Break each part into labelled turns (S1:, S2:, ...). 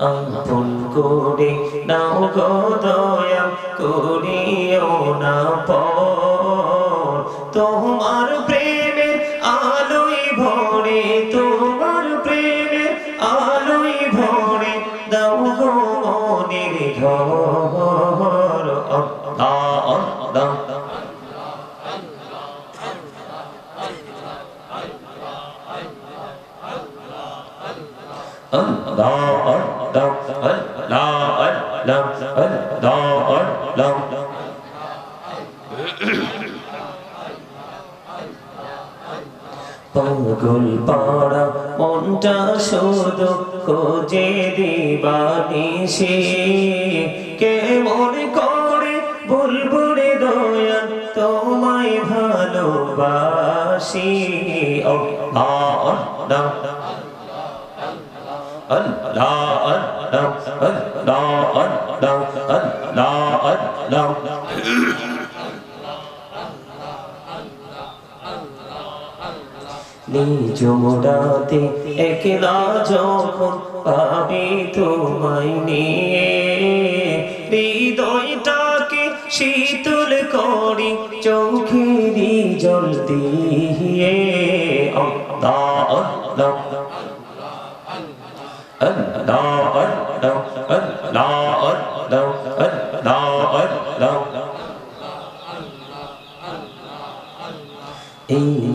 S1: আপন করে নাও গো দয়া করিও না পর তোমার প্রেমের আলোয় ভরে তোমার প্রেমের আলোয় ভরে দাও গো মনের ঘর আল্লাহ আল্লাহ Allah Allah Allah Allah Allah Allah পাগল পাড়া, মনটা শুধু খোঁজে দিবানিসে কেমন করে বুলবুলে দয়া তোমায় ভালোবাসি? আল্লাহ আল্লাহ Allah Allah Allah Allah Allah Allah নিজ মোড়াতে একলা যখন পাবি তোমায় নিয়ে, হৃদয়টাকে শীতল করি, চোখেরই জল দিয়ে। আল্লাহ আল্লাহ এই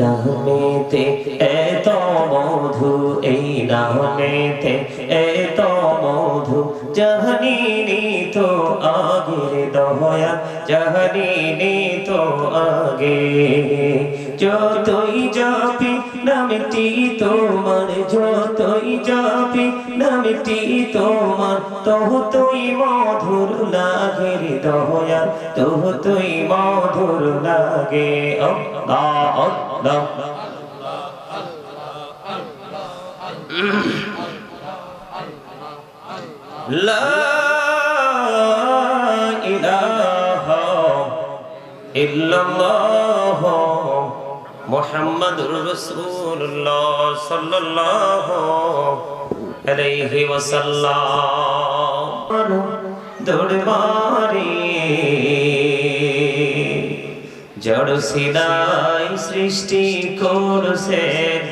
S1: নামেতে এত মধু, এই নামেতে এত মধু জাহানিনি তো আগে দয়া জাহানিনি তো আগে। যতই যাবি নামটি তোমার যাবি নামটি তোমার তহ তুই মধুর লাগে রে দয়া তহ তুই মধুর লাগে আল্লাহ আল্লাহ لا إله إلا الله محمد رسول الله صلى الله আলাইহি ওয়াসাল্লাম। দরবারে জড় সিদাই সৃষ্টি করছেন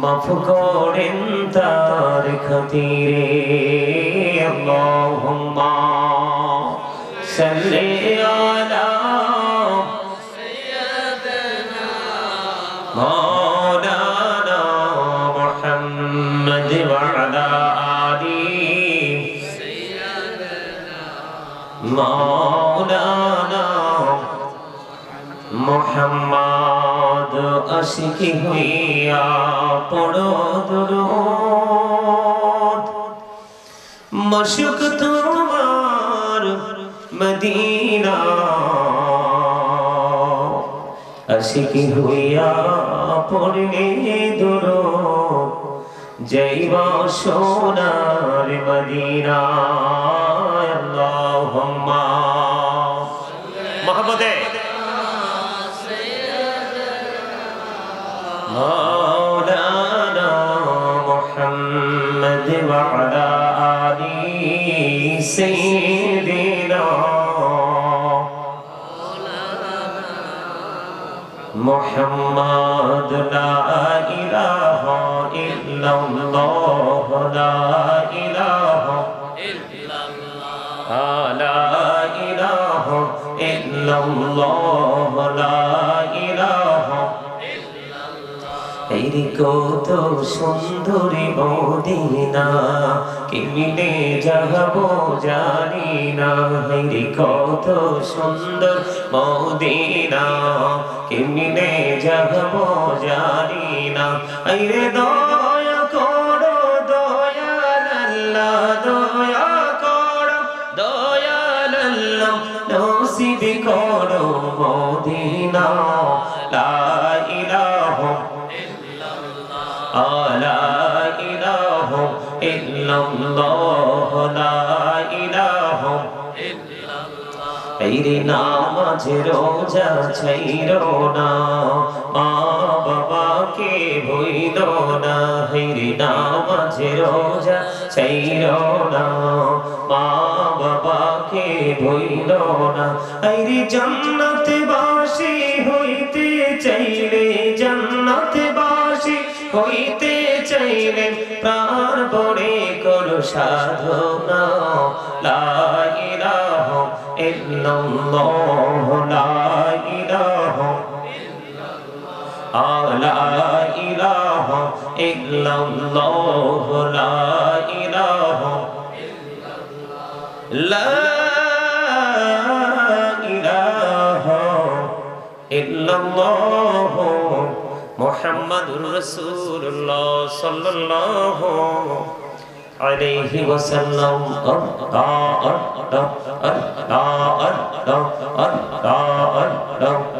S1: মাফ করেন তার খাতিরে। আল্লাহুম্মা মোহাম্মদ, আশিকি হইয়া পড়ো দুরুদ। মশুক তোমার মদিনা। আশিকি হইয়া পড়লে দুরুদ, যাইবা সোনার মদিনা। سيدنا محمد لا إله إلا الله لا إله لا إله إلا الله لا إله এই কত সুন্দরী মদিনা কিনিলে যাব জানি না। হেরি কত সুন্দর মদিনা কিনিলে যাব জানি না। আইরে দয়া করো দয়াল আল্লাহ দয়া করো দয়াল আল্লাহ নসিব করো মদিনা। লা ইলাহা ইল্লাল্লাহ লা ইলাহা ইল্লাল্লাহ ইল্লাল্লাহ, লা ইলাহা এই রে নামাজে রোজা ছাইরো না, মা বাবাকে ভুইল না এই রে নামাজে রোজা ছাইরো না, মা বাবাকে ভুইল না এই রে জান্নাতে বাসী হইতে চাইলে জান্নাতে বাসী হইতে চাইলে প্রাণ বড়ে কোন সাধনা লা ইলাহা ইল্লাল্লাহ লা ইলাহা লা ইল্লাল্লাহ মুহাম্মাদুর রাসূলুল্লাহ সাল্লাল্লাহু আলাইহি ওয়াসাল্লাম আল্লাহ আল্লাহ আল্লাহ আল্লাহ আল্লাহ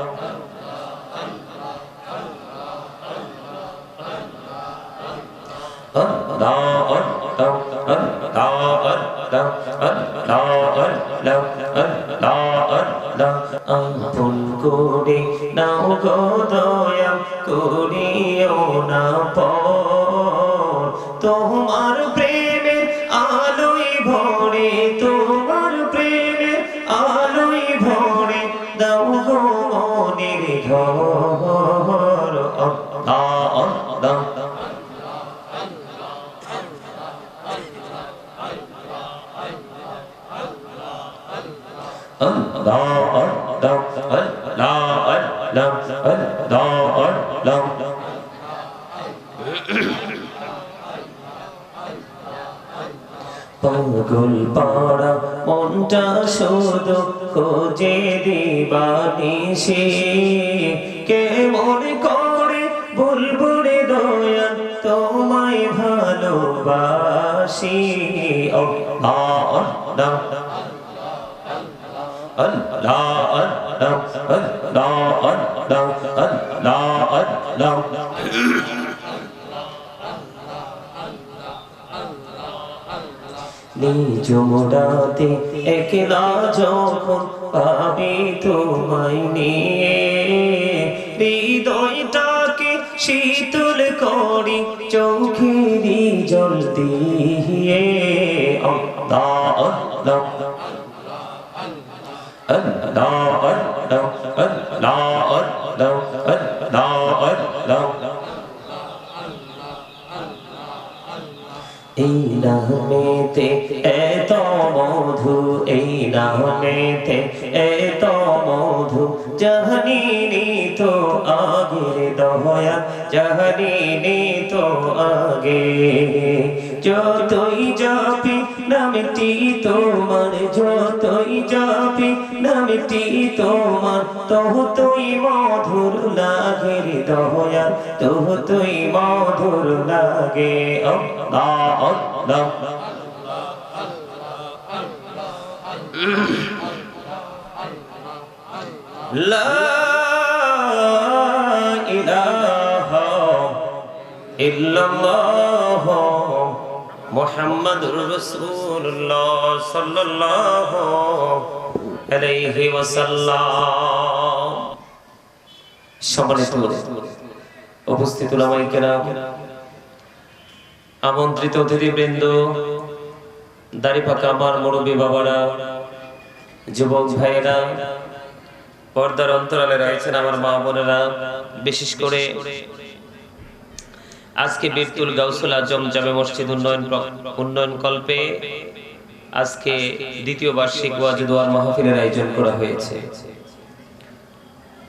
S1: আপন করে নাও গো দয়া করিও না পর তোমার প্রেমের আলোই ভরে, তোমার প্রেমের আলোই ভরে, দাও গো মনের ঘর। আল্লাহ আল্লাহ পাগল পাড়া, মনটা শুধু খোঁজে দিবানিসি কেমন করে বলব রে দয়া তোমায় ভালোবাসি? ও আ আ Allah Allah Allah Allah নিজ মোড়াতে একলা যখন পাবি তোমায় নিয়ে হৃদয়টাকে শীতল করি চোখেরই জল দিয়ে আল্লাহ আল্লাহ Allah, Allah, Allah, Allah, Allah, Allah. এই নামেতে এত মধু, এই নামেতে এত মধু। জাহানিনি তো আগে দয়া, জহনী তো আগে। যতই যাবি নামটি তোমার যতই যাবি নামটি তোমার ততই মধুর লাগে রে দয়া ততই মধুর লাগে আল্লাহ আল্লাহ لا إله إلا الله মোহাম্মদুর রাসূলুল্লাহ সাল্লাল্লাহু আলাইহি ওয়াসাল্লাম। সম্মানিত উপস্থিত উলামায়ে কেরাম, আমন্ত্রিত অতিথিবৃন্দ দাড়িপাকা আমার মুরব্বী বাবারা, যুবক ভাইয়েরা, পর্দার অন্তরালে রয়েছেন আমার মা বোনেরা, বিশেষ করে আজকে বীরতুল গাউসুল আজম জামে মসজিদ উন্নয়ন উন্নয়ন কল্পে আজকে দ্বিতীয় বার্ষিক ওয়াজুদোয়ার মাহফিলের আয়োজন করা হয়েছে।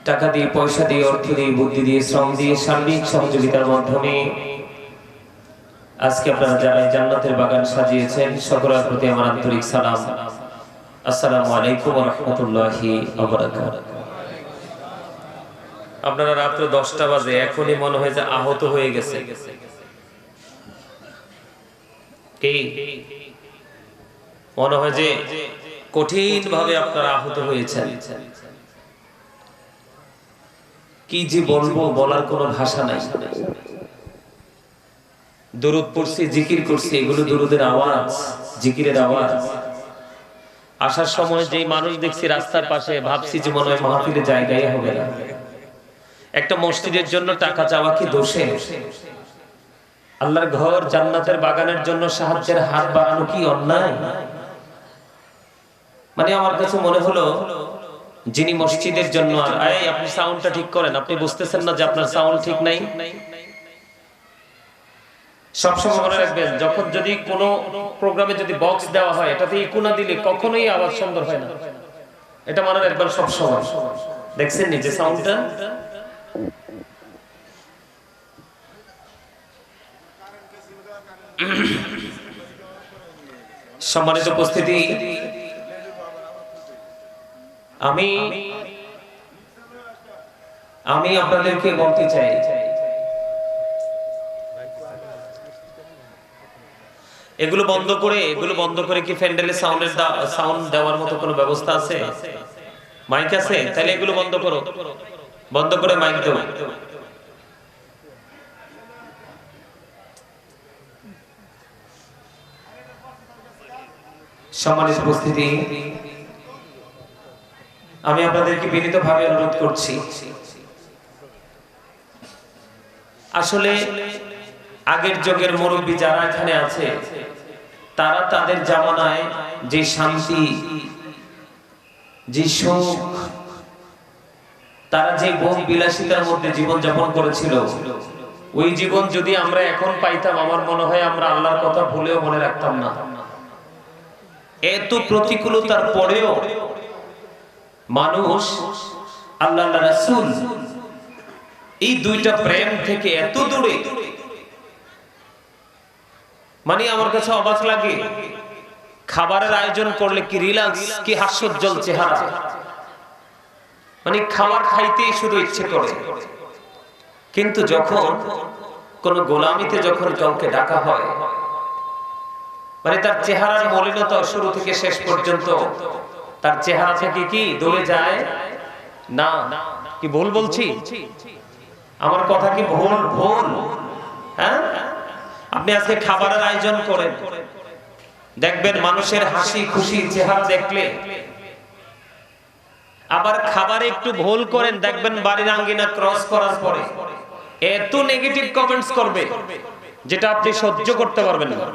S1: টাকা দিয়ে, পয়সা দিয়ে, অর্থ দিয়ে, বুদ্ধি দিয়ে, শ্রম দিয়ে, সার্বিক সহযোগিতার মাধ্যমে আজকে আপনারা যারা জান্নাতের বাগান সাজিয়েছেন, সকলের প্রতি আমার আন্তরিক সালাম। আসসালামু আলাইকুম ওয়া রাহমাতুল্লাহি ওয়া বারাকাতুহু। আপনারা রাত্র দশটা বাজে, এখনই মনে হয় যে আহত হয়ে গেছে। মনে হয় যে কঠিন ভাবে আপনারা আহত হয়েছেন। কি যে বলব বলার কোনো ভাষা নাই। দরুদ পড়ছি, জিকির করছি, এগুলো দরুদের আওয়াজ, জিকিরের আওয়াজ। আসার সময় যেই মানুষ দেখছি রাস্তার পাশে, ভাবছি যে মনে হয় মাহফিলে জায়গায় হবে না। একটা মসজিদের জন্য টাকা চাওয়া কি দোষে? আল্লাহর ঘর জান্নাতের বাগানের জন্য সাহায্যের হাত বাড়ানো কি অন্যায়? মানে আমার কাছে মনে হলো, যিনি মসজিদের জন্য আপনি সাউন্ডটা ঠিক করেন, আপনি বুঝতেছেন না যে আপনার সাউন্ড ঠিক নাই? সবসময় মনে রাখবেন, যখন যদি কোনো প্রোগ্রামে যদি বক্স দেওয়া হয়, এটাতে ইকুনা দিলে কখনোই আওয়াজ সুন্দর হয় না। এটা মনে রাখবেন সবসময়। দেখছেন নিজে সাউন্ডটা সম্মানিত উপস্থিতি, আমি আমি আপনাদেরকে বলতে চাই, এগুলো বন্ধ করে, এগুলো বন্ধ করে কি ফ্যান্ডেলে সাউন্ডের সাউন্ড দেওয়ার মতো কোনো ব্যবস্থা আছে? মাইক আছে? তাহলে এগুলো বন্ধ করো। বন্ধ করে মাইক দাও। সম্মানিত উপস্থিতি, আমি আপনাদেরকে বিনীতভাবে অনুরোধ করছি। আসলে আগের যুগের মুরব্বী যারা এখানে আছে, তারা তাদের জামানায় যে শান্তি, যে সুখ, তারা যে ভোগ বিলাসিতার মধ্যে জীবন যাপন করেছিল, ওই জীবন যদি আমরা এখন পাইতাম, আমার মনে হয় আমরা আল্লাহর কথা ভুলেও মনে রাখতাম না। এত প্রতিকূলতার পরেও মানুষ আল্লাহ রাসূল, এই দুইটা প্রেম থেকে এত দূরে। মানে আমার কাছে অবাক লাগে, খাবারের আয়োজন করলে কি রিল্যাক্স কি হাস্যোজ্জ্বল চেহারা? মানে খাবার খাইতেই শুধু ইচ্ছে করে। কিন্তু যখন কোন গোলামিতে যখন কাউকে ডাকা হয় মানে তার চেহারার মলিনতা শুরু থেকে শেষ পর্যন্ত। তার চেহারা থেকে কি দূরে যায়? না। কি ভুল বলছি? আমার কথা কি ভুল? ভুল। হ্যাঁ? আপনি আজকে খাবারের আয়োজন করেন। দেখবেন মানুষের হাসি, খুশি চেহারা দেখলে। আবার খাবারে একটু ভুল করেন, দেখবেন বাড়ির আঙ্গিনা ক্রস করার পরে। এত নেগেটিভ কমেন্টস করবে, যেটা আপনি সহ্য করতে পারবেন না।